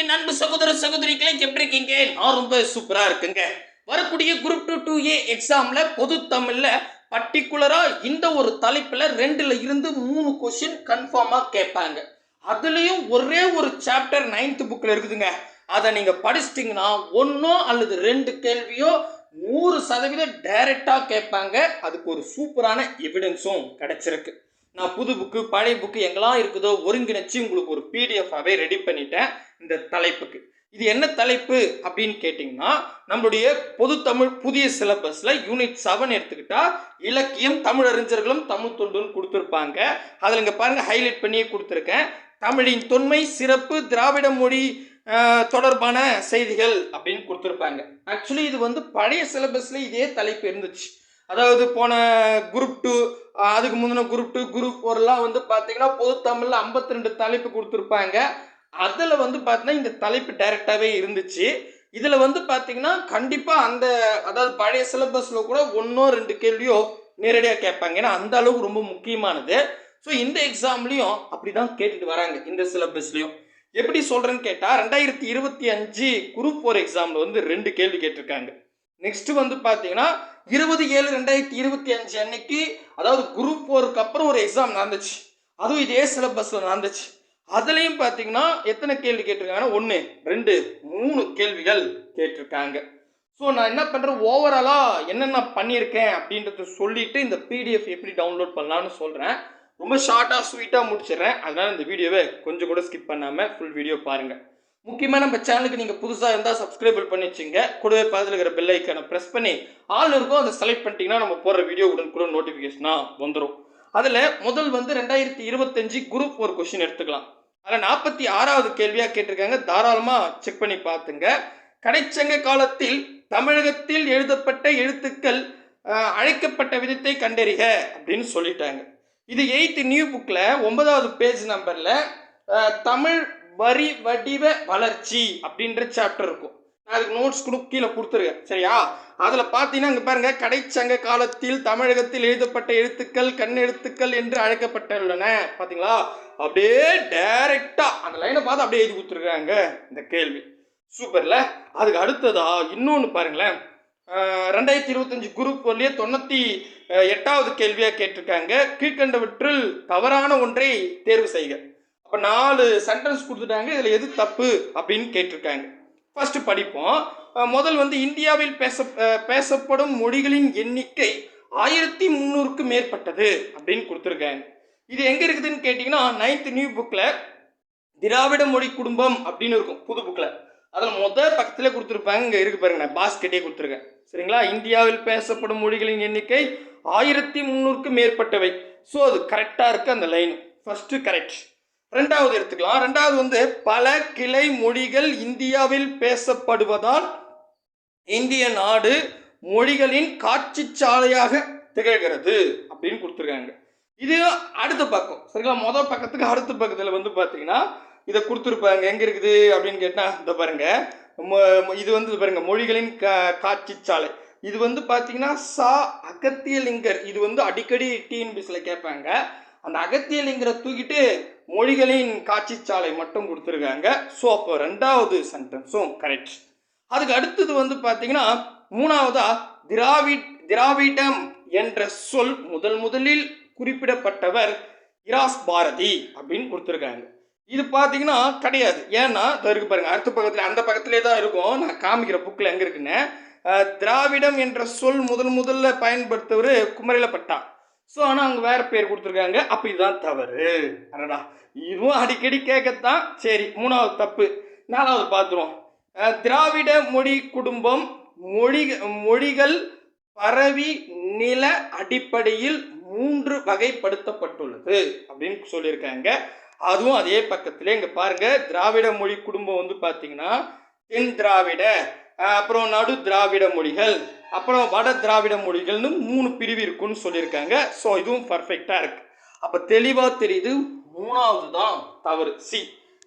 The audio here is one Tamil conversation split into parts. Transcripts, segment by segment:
என் அன்பு சகோதர சகோதரிகளை எப்படி இருக்கீங்க நான் ரொம்ப சூப்பரா இருக்குங்க. வரக்கூடிய குரூப் டூ டூ ஏ எக்ஸாம்ல பொது தமிழ்ல பர்டிகுலரா இந்த ஒரு தலைப்புல ரெண்டுல இருந்து மூணு கொஸ்டின் கன்ஃபார்மா கேட்பாங்க. அதுலயும் ஒரே ஒரு சாப்டர் நைன்த் புக்ல இருக்குதுங்க. அதை நீங்க படிச்சிட்டிங்கன்னா ஒன்றோ அல்லது ரெண்டு கேள்வியோ நூறு சதவீதம் டைரக்டா கேட்பாங்க. அதுக்கு ஒரு சூப்பரான எவிடன்ஸும் கிடைச்சிருக்கு. நான் புது புக்கு பழைய புக்கு எங்கெல்லாம் இருக்குதோ ஒருங்கிணைச்சு உங்களுக்கு ஒரு பிடிஎஃபாகவே ரெடி பண்ணிட்டேன் இந்த தலைப்புக்கு. இது என்ன தலைப்பு அப்படின்னு கேட்டிங்கன்னா நம்மளுடைய பொது தமிழ் புதிய சிலபஸில் யூனிட் செவன் எடுத்துக்கிட்டா இலக்கியம் தமிழறிஞர்களும் தமிழ் தொண்டுன்னு கொடுத்துருப்பாங்க. அதில் இங்கே பாருங்கள் ஹைலைட் பண்ணியே கொடுத்துருக்கேன். தமிழின் தொன்மை சிறப்பு திராவிட மொழி தொடர்பான செய்திகள் அப்படின்னு கொடுத்துருப்பாங்க. ஆக்சுவலி இது வந்து பழைய சிலபஸில் இதே தலைப்பு இருந்துச்சு. அதாவது போன குரூப் டூ அதுக்கு முந்தின குரூப் டூ குரூப் ஃபோர்லாம் வந்து பார்த்தீங்கன்னா பொது தமிழில் ஐம்பத்தி ரெண்டு தலைப்பு கொடுத்துருப்பாங்க. அதில் வந்து பார்த்தீங்கன்னா இந்த தலைப்பு டைரெக்டாகவே இருந்துச்சு. இதில் வந்து பார்த்தீங்கன்னா கண்டிப்பாக அந்த அதாவது பழைய சிலபஸில் கூட ஒன்றோ ரெண்டு கேள்வியோ நேரடியாக கேட்பாங்க. ஏன்னா அந்த அளவுக்கு ரொம்ப முக்கியமானது. ஸோ இந்த எக்ஸாம்லேயும் அப்படி தான் கேட்டுட்டு வராங்க இந்த சிலபஸ்லேயும் எப்படி சொல்கிறேன்னு கேட்டால் ரெண்டாயிரத்தி இருபத்தி அஞ்சு குரூப் ஃபோர் எக்ஸாமில் வந்து ரெண்டு கேள்வி கேட்டிருக்காங்க. நெக்ஸ்ட் வந்து பார்த்தீங்கன்னா இருபது ஏழு ரெண்டாயிரத்தி இருபத்தி அஞ்சு அன்னைக்கு அதாவது குரூப் ஃபோருக்கு அப்புறம் ஒரு எக்ஸாம் நடந்துச்சு. அதுவும் இதே சிலபஸில் நடந்துச்சு. அதுலேயும் பார்த்தீங்கன்னா எத்தனை கேள்வி கேட்டிருக்காங்கன்னா ஒன்று ரெண்டு மூணு கேள்விகள் கேட்டிருக்காங்க. ஸோ நான் என்ன பண்ணுறேன் ஓவராலாக என்னென்ன பண்ணியிருக்கேன் அப்படின்றத சொல்லிட்டு இந்த பிடிஎஃப் எப்படி டவுன்லோட் பண்ணலான்னு சொல்கிறேன் ரொம்ப ஷார்ட்டாக ஸ்வீட்டாக முடிச்சிடுறேன். அதனால் இந்த வீடியோவை கொஞ்சம் கூட ஸ்கிப் பண்ணாமல் ஃபுல் வீடியோ பாருங்கள் முக்கியமாக நம்ம சேனலுக்கு நீங்கள் புதுசாக இருந்தால் சப்ஸ்கிரைப் பண்ணி வச்சுங்க கூடவே பக்கத்தில் இருக்கிற பெல் ஐக்கானை ப்ரெஸ் பண்ணி ஆள் இருக்கும் அதை செலக்ட் பண்ணிட்டீங்கன்னா நம்ம போடுற வீடியோ உடனுக்குடன் நோட்டிஃபிகேஷனாக வந்துடும் அதில் முதல் வந்து ரெண்டாயிரத்தி இருபத்தஞ்சு குரூப் ஒரு கொஷின் எடுத்துக்கலாம். அதில் நாற்பத்தி ஆறாவது கேள்வியாக கேட்டிருக்காங்க. தாராளமாக செக் பண்ணி பார்த்துங்க. கடைச்சங்க காலத்தில் தமிழகத்தில் எழுதப்பட்ட எழுத்துக்கள் அழைக்கப்பட்ட விதத்தை கண்டறிக அப்படின்னு சொல்லிட்டாங்க. இது எயித்து நியூ புக்கில் ஒன்பதாவது பேஜ் நம்பரில் தமிழ் வரி வடிவ வளர்ச்சி அப்படின்ற சாப்டர் இருக்கும். நான் அதுக்கு நோட்ஸ் கொடு கீழே கொடுத்துருக்கேன். சரியா? அதில் பார்த்தீங்கன்னா இங்கே பாருங்க கடைச்சங்க காலத்தில் தமிழகத்தில் எழுதப்பட்ட எழுத்துக்கள் கண்ணெழுத்துக்கள் என்று அழைக்கப்பட்டுள்ளன. பார்த்தீங்களா? அப்படியே டைரெக்டாக அந்த லைனை பார்த்து அப்படியே எழுதி கொடுத்துருக்காங்க இந்த கேள்வி. சூப்பரில் அதுக்கு அடுத்ததா இன்னொன்று பாருங்களேன். ரெண்டாயிரத்தி இருபத்தஞ்சு குரூப் வரலையே தொண்ணூற்றி எட்டாவது கேள்வியாக கேட்டிருக்காங்க. கீழ்கண்டவற்றில் தவறான ஒன்றை தேர்வு செய்க. அப்போ நாலு சென்டென்ஸ் கொடுத்துட்டாங்க. இதில் எது தப்பு அப்படின்னு கேட்டிருக்காங்க. ஃபஸ்ட்டு படிப்போம். முதல் வந்து இந்தியாவில் பேச பேசப்படும் மொழிகளின் எண்ணிக்கை ஆயிரத்தி முந்நூறுக்கு மேற்பட்டது அப்படின்னு கொடுத்துருக்காங்க. இது எங்கே இருக்குதுன்னு கேட்டிங்கன்னா நைன்த் நியூ புக்கில் திராவிட மொழி குடும்பம் அப்படின்னு இருக்கும் புது புக்கில் அதில் முதல் பக்கத்தில் கொடுத்துருப்பாங்க இங்கே இருக்கு பாருங்க நான் பாஸ்கெட்டே கொடுத்துருக்கேன். சரிங்களா? இந்தியாவில் பேசப்படும் மொழிகளின் எண்ணிக்கை ஆயிரத்தி முந்நூறுக்கு மேற்பட்டவை. ஸோ அது கரெக்டாக இருக்குது அந்த லைன் ஃபஸ்ட்டு கரெக்ட் ரெண்டாவது எடுத்துக்கலாம். ரெண்டாவது வந்து பல கிளை மொழிகள் இந்தியாவில் பேசப்படுவதால் இந்திய நாடு மொழிகளின் காட்சி சாலையாக திகழ்கிறது அப்படின்னு கொடுத்துருக்காங்க. இது அடுத்த பக்கம். சரிங்களா? மொதல் பக்கத்துக்கு அடுத்த பக்கத்தில் வந்து பார்த்தீங்கன்னா இதை கொடுத்துருப்பாங்க. எங்கே இருக்குது அப்படின்னு கேட்டால் இந்த பாருங்க. மொ- இது வந்து பாருங்க. மொழிகளின் கா காட்சி சாலை இது வந்து பார்த்தீங்கன்னா சா அகத்தியலிங்கர். இது வந்து அடிக்கடி டிஎன்பிசியில் கேட்பாங்க. அந்த அகத்தியலிங்கரை தூக்கிட்டு மொழிகளின் காட்சி சாலை மட்டும் கொடுத்துருக்காங்க. ஸோ அப்போ ரெண்டாவது சென்டென்ஸும் கரெக்ட் அதுக்கு அடுத்தது வந்து பார்த்தீங்கன்னா மூணாவதா திராவிட் திராவிடம் என்ற சொல் முதல் முதலில் குறிப்பிடப்பட்டவர் இராஸ் பாரதி அப்படின்னு கொடுத்துருக்காங்க. இது பார்த்தீங்கன்னா கிடையாது. ஏன்னா இதோ இருக்கு பாருங்க அடுத்த பக்கத்தில் அந்த பக்கத்திலே தான் இருக்கும். நான் காமிக்கிற புக்கில் எங்கே இருக்குன்னு. திராவிடம் என்ற சொல் முதல் முதல்ல பயன்படுத்தவர் குமரிலப்பட்டா. ஸோ ஆனால் அவங்க வேறு பேர் கொடுத்துருக்காங்க. அப்போ இதுதான் தவறு. அடடா. இதுவும் அடிக்கடி கேட்கத்தான். சரி மூணாவது தப்பு. நாலாவது பார்த்துருவோம் திராவிட மொழி குடும்பம் மொழி மொழிகள் பரவி நில அடிப்படையில் மூன்று வகைப்படுத்தப்பட்டுள்ளது அப்படின்னு சொல்லியிருக்காங்க. அதுவும் அதே பக்கத்திலே. இங்கே பாருங்கள் திராவிட மொழி குடும்பம் வந்து பார்த்தீங்கன்னா தென் திராவிட. அப்புறம் நடு திராவிட மொழிகள் அப்புறம் வட திராவிட மொழிகள்னு மூணு பிரிவு இருக்குன்னு சொல்லியிருக்காங்க. ஸோ இதுவும் பர்ஃபெக்டாக இருக்கு. அப்போ தெளிவாக தெரியுது மூணாவது தான் தவறு. சி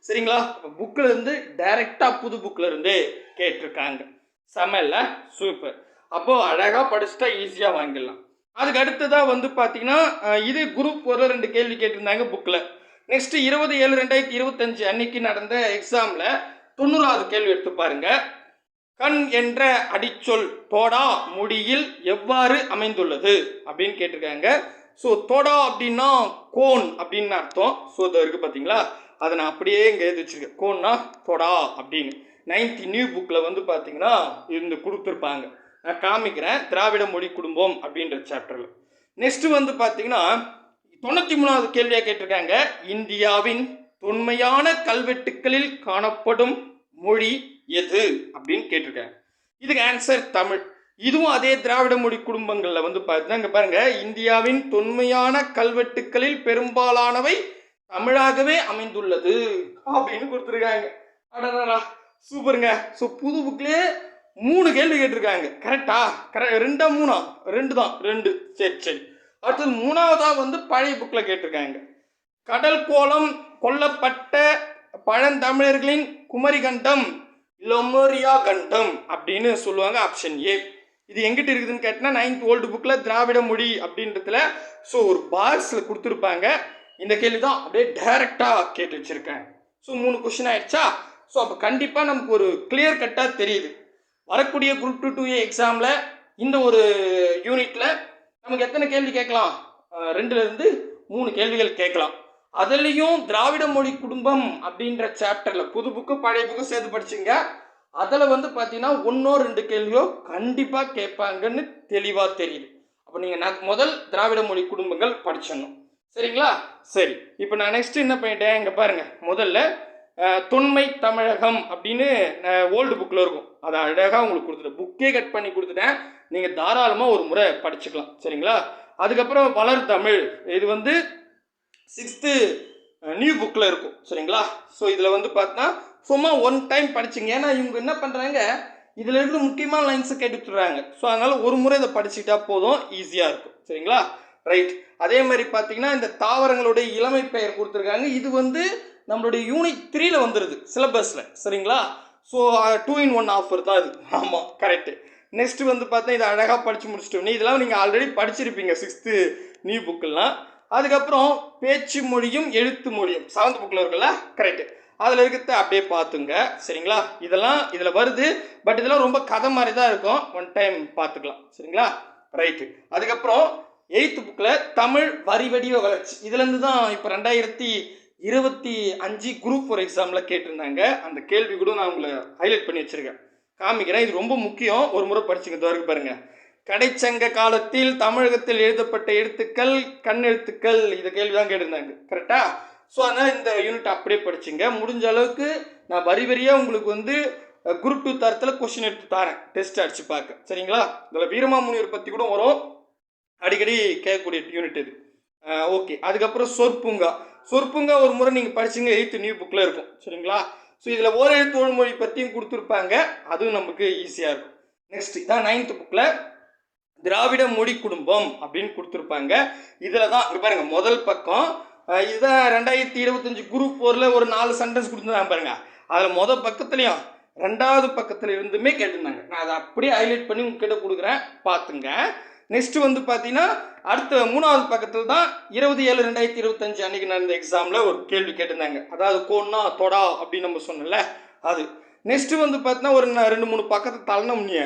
சரிங்களா? புக்கில் இருந்து டைரெக்டாக புது புக்கில் இருந்து கேட்டிருக்காங்க. செம்மல்ல சூப்பர் அப்போது அழகாக படிச்சுட்டா ஈஸியாக வாங்கிடலாம். அதுக்கு அடுத்ததாக வந்து பார்த்தீங்கன்னா இது குரூப் ஒரு ரெண்டு கேள்வி கேட்டிருந்தாங்க புக்கில் நெக்ஸ்ட் இருபது ஏழு ரெண்டாயிரத்தி இருபத்தஞ்சு அன்னைக்கு நடந்த எக்ஸாமில் தொண்ணூறாவது கேள்வி எடுத்து பாருங்கள் கண் என்ற அடிச்சொல் தோடா மொழியில் எவ்வாறு அமைந்துள்ளது? அப்படின்னு கேட்டிருக்காங்க. ஸோ தோடா அப்படின்னா கோன் அப்படின்னு அர்த்தம். ஸோ இது இருக்குது பார்த்தீங்களா அதை நான் அப்படியே இங்கே எழுதி வச்சிருக்கேன். கோன்னா தோடா அப்படின்னு. நைன்த் நியூ புக்கில் வந்து பார்த்தீங்கன்னா இருந்து கொடுத்துருப்பாங்க. நான் காமிக்கிறேன். திராவிட மொழி குடும்பம் அப்படின்ற சாப்டரில் நெக்ஸ்ட் வந்து பார்த்தீங்கன்னா தொண்ணூற்றி மூணாவது கேள்வியாக கேட்டிருக்காங்க. இந்தியாவின் தொன்மையான கல்வெட்டுக்களில் காணப்படும் மொழி எது அப்படின்னு கேட்டிருக்காங்க. இதுக்கு ஆன்சர் தமிழ். இதுவும் அதே திராவிட மொழி குடும்பங்களில் வந்து பார்த்தீங்கன்னா இங்கே பாருங்கள் இந்தியாவின் தொன்மையான கல்வெட்டுக்களில் பெரும்பாலானவை தமிழாகவே அமைந்துள்ளது அப்படின்னு கொடுத்துருக்காங்க. அடடா சூப்பருங்க. ஸோ புது புக்லேயே மூணு கேள்வி கேட்டிருக்காங்க. கரெக்டா கரெக்ட் ரெண்டா மூணா? ரெண்டு தான். ரெண்டு. சரி சரி. அடுத்தது மூணாவதாக வந்து பழைய புக்கில் கேட்டிருக்காங்க. கடல் கோலம் கொல்லப்பட்ட பழந்தமிழர்களின் குமரிகண்டம் லொமோரியா கண்டம் அப்படின்னு சொல்லுவாங்க ஆப்ஷன் ஏ இது எங்கிட்ட இருக்குதுன்னு கேட்டால் நைன்த் ஓல்டு புக்கில் திராவிட மொழி அப்படின்றதுல ஸோ ஒரு பாக்ஸில் கொடுத்துருப்பாங்க. இந்த கேள்வி தான் அப்படியே டைரெக்டாக கேட்டு வச்சுருக்கேன். ஸோ மூணு கொஷின் ஆயிடுச்சா? ஸோ அப்போ கண்டிப்பாக நமக்கு ஒரு கிளியர் கட்டாக தெரியுது. வரக்கூடிய குரூப் டூ டூ ஏ எக்ஸாமில் இந்த ஒரு யூனிட்டில் நமக்கு எத்தனை கேள்வி கேட்கலாம்? ரெண்டுலேருந்து இருந்து மூணு கேள்விகள் கேட்கலாம். அதுலேயும் திராவிட மொழி குடும்பம் அப்படின்ற சாப்டரில் புது புக்கு பழைய புக்கு சேர்த்து படிச்சுங்க. அதில் வந்து பார்த்தீங்கன்னா ஒன்றோ ரெண்டு கேள்வியோ கண்டிப்பாக கேட்பாங்கன்னு தெளிவாக தெரியுது. அப்போ நீங்கள் நான் முதல் திராவிட மொழி குடும்பங்கள் படிச்சிடணும். சரிங்களா? சரி. இப்போ நான் நெக்ஸ்ட் என்ன பண்ணிட்டேன்? இங்கே பாருங்கள் முதல்ல தொன்மை தமிழகம் அப்படின்னு ஓல்டு புக்கில் இருக்கும். அதை அழகாக உங்களுக்கு கொடுத்துட்டேன். புக்கே கட் பண்ணி கொடுத்துட்டேன். நீங்கள் தாராளமாக ஒரு முறை படிச்சுக்கலாம். சரிங்களா? அதுக்கப்புறம் வளர் தமிழ். இது வந்து சிக்ஸ்த்து நியூ புக்கில் இருக்கும். சரிங்களா? ஸோ இதில் வந்து பார்த்தா சும்மா ஒன் டைம் படிச்சிங்க. ஏன்னா இவங்க என்ன பண்ணுறாங்க இதில் இருக்கிற முக்கியமான லைன்ஸை கேட்டு விட்டுறாங்க. ஸோ அதனால் ஒரு முறை இதை படிச்சுக்கிட்டா போதும் ஈஸியாக இருக்கும். சரிங்களா? ரைட் அதே மாதிரி பார்த்தீங்கன்னா இந்த தாவரங்களுடைய இளமை பெயர் கொடுத்துருக்காங்க. இது வந்து நம்மளுடைய யூனிட் த்ரீல வந்துடுது சிலபஸில் சரிங்களா? So two in one offer தான் இது. ஆமாம் கரெக்டு நெக்ஸ்ட் வந்து பார்த்தா இதை அழகாக படித்து முடிச்சிட்டோம். இதெல்லாம் நீங்கள் ஆல்ரெடி படிச்சிருப்பீங்க சிக்ஸ்த்து நியூ புக்கெல்லாம் அதுக்கப்புறம் பேச்சு மொழியும் எழுத்து மொழியும் செவன்த் புக்கில் இருக்குல்ல? கரெக்டு அதில் இருக்கிறத அப்படியே பார்த்துங்க. சரிங்களா? இதெல்லாம் இதில் வருது. பட் இதெல்லாம் ரொம்ப கதை மாதிரி தான் இருக்கும். ஒன் டைம் பார்த்துக்கலாம். சரிங்களா? ரைட்டு அதுக்கப்புறம் எயித்து புக்கில் தமிழ் வரி வடிவ வளர்ச்சி. இதுலேருந்து தான் இப்போ ரெண்டாயிரத்தி இருபத்தி அஞ்சு குரூப் ஃபோர் எக்ஸாமில் கேட்டிருந்தாங்க. அந்த கேள்வி கூட நான் உங்களை ஹைலைட் பண்ணி வச்சுருக்கேன். காமிக்கிறேன். இது ரொம்ப முக்கியம். ஒரு முறை படிச்சுங்க வரைக்கும் பாருங்கள் கடைச்சங்க காலத்தில் தமிழகத்தில் எழுதப்பட்ட எழுத்துக்கள் கண் எழுத்துக்கள் இந்த கேள்வி தான் கேட்டிருந்தாங்க. கரெக்டா ஸோ அதனால் இந்த யூனிட் அப்படியே படிச்சுங்க. முடிஞ்ச அளவுக்கு நான் வரி வரியாக உங்களுக்கு வந்து குரூப் டூ தரத்தில் கொஷின் எடுத்து தரேன். டெஸ்ட் அடிச்சு பார்க்க. சரிங்களா? இதில் வீரமாமுனிவர் பற்றி கூட வரும். அடிக்கடி கேட்கக்கூடிய யூனிட் இது. ஓகே அதுக்கப்புறம் சொற்பூங்கா. சொற்பூங்கா ஒரு முறை நீங்கள் படிச்சீங்க எயித்து நியூ புக்கில் இருக்கும். சரிங்களா? ஸோ இதில் ஓரெழுத்து மொழி பற்றியும் கொடுத்துருப்பாங்க. அதுவும் நமக்கு ஈஸியாக இருக்கும். நெக்ஸ்ட் இதான் நைன்த் புக்கில் திராவிட மொழி குடும்பம் அப்படின்னு கொடுத்துருப்பாங்க. இதில் தான் பாருங்கள் முதல் பக்கம் இதுதான் ரெண்டாயிரத்தி இருபத்தஞ்சு குரூப் ஃபோரில் ஒரு நாலு சென்டென்ஸ் கொடுத்துருந்தாங்க பாருங்கள் அதில் முதல் பக்கத்துலேயும் ரெண்டாவது பக்கத்தில் இருந்துமே கேட்டிருந்தாங்க. நான் அதை அப்படியே ஹைலைட் பண்ணி உங்ககிட்ட கொடுக்குறேன் பார்த்துங்க. நெக்ஸ்ட்டு வந்து பார்த்தீங்கன்னா அடுத்த மூணாவது பக்கத்தில் தான் இருபது ஏழு ரெண்டாயிரத்தி இருபத்தஞ்சு அன்றைக்கி நடந்த எக்ஸாமில் ஒரு கேள்வி கேட்டிருந்தாங்க. அதாவது கோன்னா தொடா அப்படின்னு நம்ம சொன்னல அது. நெக்ஸ்ட்டு வந்து பார்த்தீங்கன்னா ஒரு ரெண்டு மூணு பக்கத்தை தள்ளனோம்னே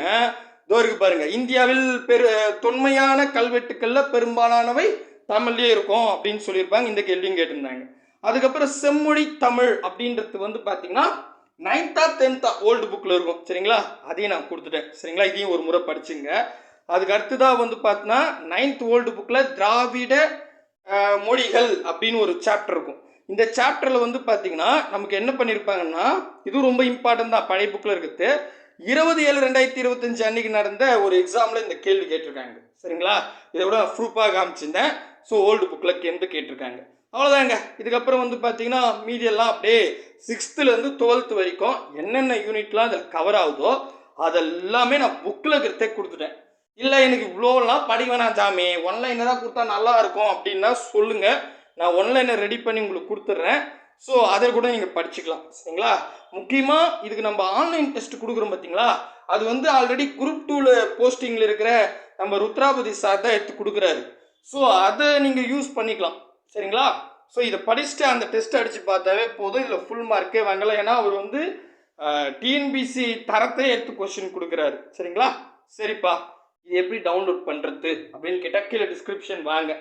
இதோ இருக்கு பாருங்க. இந்தியாவில் பெரு தொன்மையான கல்வெட்டுக்கள்ல பெரும்பாலானவை தமிழ்லேயே இருக்கும் அப்படின்னு சொல்லியிருப்பாங்க. இந்த கேள்வியும் கேட்டிருந்தாங்க. அதுக்கப்புறம் செம்மொழி தமிழ் அப்படின்றது வந்து பார்த்தீங்கன்னா நைன்த்தா டென்த்தா ஓல்டு புக்கில் இருக்கும். சரிங்களா? அதையும் நான் கொடுத்துட்டேன். சரிங்களா? இதையும் ஒரு முறை படிச்சுங்க. அதுக்கு அடுத்ததாக வந்து பார்த்தீங்கன்னா நைன்த் ஓல்டு புக்கில் திராவிட மொழிகள் அப்படின்னு ஒரு சாப்டர் இருக்கும். இந்த சாப்டரில் வந்து பார்த்தீங்கன்னா நமக்கு என்ன பண்ணியிருப்பாங்கன்னா இதுவும் ரொம்ப இம்பார்ட்டன்ட் தான். பழைய புக்கில் இருக்குது இருபது ஏழு ரெண்டாயிரத்தி இருபத்தஞ்சு அன்னைக்கு நடந்த ஒரு எக்ஸாமில் இந்த கேள்வி கேட்டிருக்காங்க. சரிங்களா? இதை விட ப்ரூஃபாக காமிச்சிருந்தேன். ஸோ ஓல்டு புக்கில் கேந்து கேட்டிருக்காங்க. அவ்வளோதாங்க இதுக்கப்புறம் வந்து பார்த்தீங்கன்னா மீதியெல்லாம் அப்படியே சிக்ஸ்த்துலேருந்து டுவெல்த் வரைக்கும் என்னென்ன யூனிட்லாம் அதில் கவர் ஆகுதோ அதெல்லாமே நான் புக்கில் இருக்கிறதே கொடுத்துட்டேன். இல்லை எனக்கு இவ்வளோலாம் படி வேணாம் சாமி. ஒன்லைனில் தான் கொடுத்தா நல்லா இருக்கும் அப்படின்னா சொல்லுங்கள் நான் ஒன்லைனை ரெடி பண்ணி உங்களுக்கு கொடுத்துட்றேன் ஸோ அதை கூட நீங்கள் படிச்சுக்கலாம் சரிங்களா? முக்கியமாக இதுக்கு நம்ம ஆன்லைன் டெஸ்ட் கொடுக்குறோம் பார்த்தீங்களா அது வந்து ஆல்ரெடி குரூப் டூவில் போஸ்டிங்கில் இருக்கிற நம்ம ருத்ராபதி சார் தான் எடுத்து கொடுக்குறாரு. ஸோ அதை நீங்கள் யூஸ் பண்ணிக்கலாம் சரிங்களா? ஸோ இதை படிச்சுட்டு அந்த டெஸ்ட் அடித்து பார்த்தாவே போதும். இதில் ஃபுல் மார்க்கே வாங்கலாம் ஏன்னா அவர் வந்து டிஎன்பிசி தரத்தை எடுத்து கொஸ்டின் கொடுக்குறாரு சரிங்களா? சரிப்பா. இது எப்படி டவுன்லோட் பண்ணுறது அப்படின்னு கேட்டால் கீழே டிஸ்கிரிப்ஷன் வாங்க.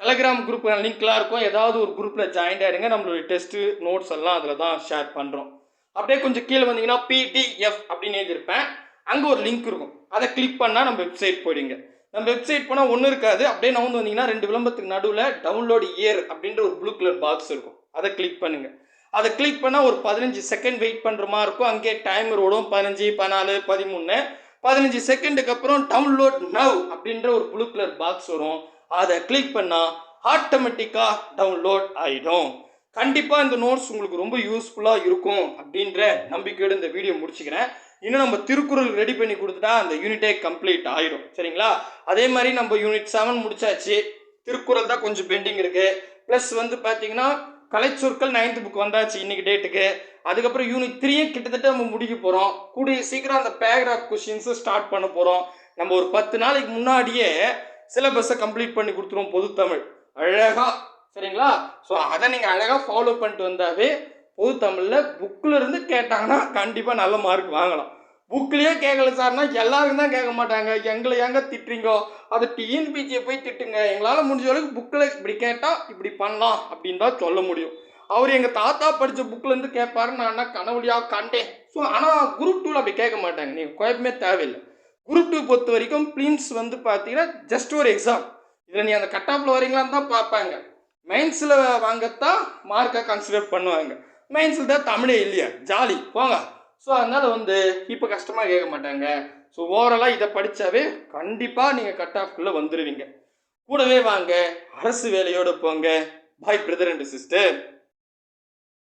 டெலகிராம் குரூப் லிங்க்லாம் இருக்கும். ஏதாவது ஒரு குரூப்பில் ஜாயின் ஆகிடுங்க நம்மளுடைய டெஸ்ட்டு நோட்ஸ் எல்லாம் அதில் தான் ஷேர் பண்ணுறோம் அப்படியே கொஞ்சம் கீழே வந்தீங்கன்னா பிடிஎஃப் அப்படின்னு எழுதியிருப்பேன். அங்கே ஒரு லிங்க் இருக்கும். அதை கிளிக் பண்ணால் நம்ம வெப்சைட் போயிடுங்க. நம்ம வெப்சைட் போனால் ஒன்றும் இருக்காது. அப்படியே நவுந்து வந்தீங்கன்னா ரெண்டு விளம்பரத்துக்கு நடுவில் டவுன்லோட் இயர் அப்படின்ற ஒரு ப்ளூ கலர் பாக்ஸ் இருக்கும். அதை கிளிக் பண்ணுங்கள் அதை கிளிக் பண்ணால் ஒரு பதினஞ்சு செகண்ட் வெயிட் பண்ணுற மாதிரி இருக்கும். அங்கேயே டைமர் ஓடும். பதினஞ்சு பதினாலு பதிமூணு. பதினஞ்சு செகண்டுக்கு அப்புறம் டவுன்லோட் நவ் அப்படின்ற ஒரு ப்ளூ கலர் பாக்ஸ் வரும். அதை கிளிக் பண்ணால் ஆட்டோமேட்டிக்காக டவுன்லோட் ஆகிடும் கண்டிப்பாக இந்த நோட்ஸ் உங்களுக்கு ரொம்ப யூஸ்ஃபுல்லாக இருக்கும் அப்படின்ற நம்பிக்கையோடு இந்த வீடியோ முடிச்சுக்கிறேன். இன்னும் நம்ம திருக்குறள் ரெடி பண்ணி கொடுத்துட்டா அந்த யூனிட்டே கம்ப்ளீட் ஆகிடும் சரிங்களா? அதே மாதிரி நம்ம யூனிட் செவன் முடிச்சாச்சு. திருக்குறள் தான் கொஞ்சம் பெண்டிங் இருக்குது ப்ளஸ் வந்து பார்த்தீங்கன்னா கலைச்சொற்கள் நைன்த் புக் வந்தாச்சு இன்னைக்கு டேட்டுக்கு அதுக்கப்புறம் யூனிட் த்ரீயே கிட்டத்தட்ட நம்ம முடிக்க போகிறோம் கூடிய சீக்கிரம் அந்த பேராகிராஃப் கொஷின்ஸும் ஸ்டார்ட் பண்ண போகிறோம் நம்ம ஒரு பத்து நாளைக்கு முன்னாடியே சிலபஸை கம்ப்ளீட் பண்ணி கொடுத்துருவோம் பொதுத்தமிழ் அழகாக சரிங்களா? ஸோ அதை நீங்கள் அழகாக ஃபாலோ பண்ணிட்டு வந்தாவே பொது தமிழில் புக்கில் இருந்து கேட்டாங்கன்னா கண்டிப்பாக நல்ல மார்க் வாங்கலாம். புக்லேயே கேட்கல சார்னா எல்லாருக்கும் தான் கேட்க மாட்டாங்க. எங்களை எங்கே திட்டுறீங்கோ? அது டிஎன்பிஜியை போய் திட்டுங்க. எங்களால் முடிஞ்ச அளவுக்கு புக்கில் இப்படி கேட்டால் இப்படி பண்ணலாம் அப்படின்னு தான் சொல்ல முடியும். அவர் எங்கள் தாத்தா படித்த புக்கிலேருந்து கேட்பாரு நான் என்ன கனவுலியாக கண்டேன். ஸோ ஆனால் குரூப் டூவில் அப்படி கேட்க மாட்டாங்க. நீங்கள் குழப்பமே தேவையில்லை. குரூப் டூ பொறுத்த வரைக்கும் ப்ளீன்ஸ் வந்து பார்த்தீங்கன்னா ஜஸ்ட் ஒரு எக்ஸாம் இதில் நீ அந்த கட் ஆஃபில் வரீங்களான்னு தான் பார்ப்பாங்க. மெயின்ஸில் வாங்கத்தான் மார்க்கை கன்சிடர் பண்ணுவாங்க. மெயின்ஸில் தான் தமிழே இல்லையா? ஜாலி போங்க. ஸோ அதனால் வந்து இப்போ கஷ்டமாக கேட்க மாட்டாங்க. ஸோ ஓவராலாக இதை படித்தாவே கண்டிப்பாக நீங்கள் கட் ஆஃப்குள்ளே வந்துடுவீங்க கூடவே வாங்க. அரசு வேலையோடு போங்க. பாய் பிரதர் அண்ட் சிஸ்டர்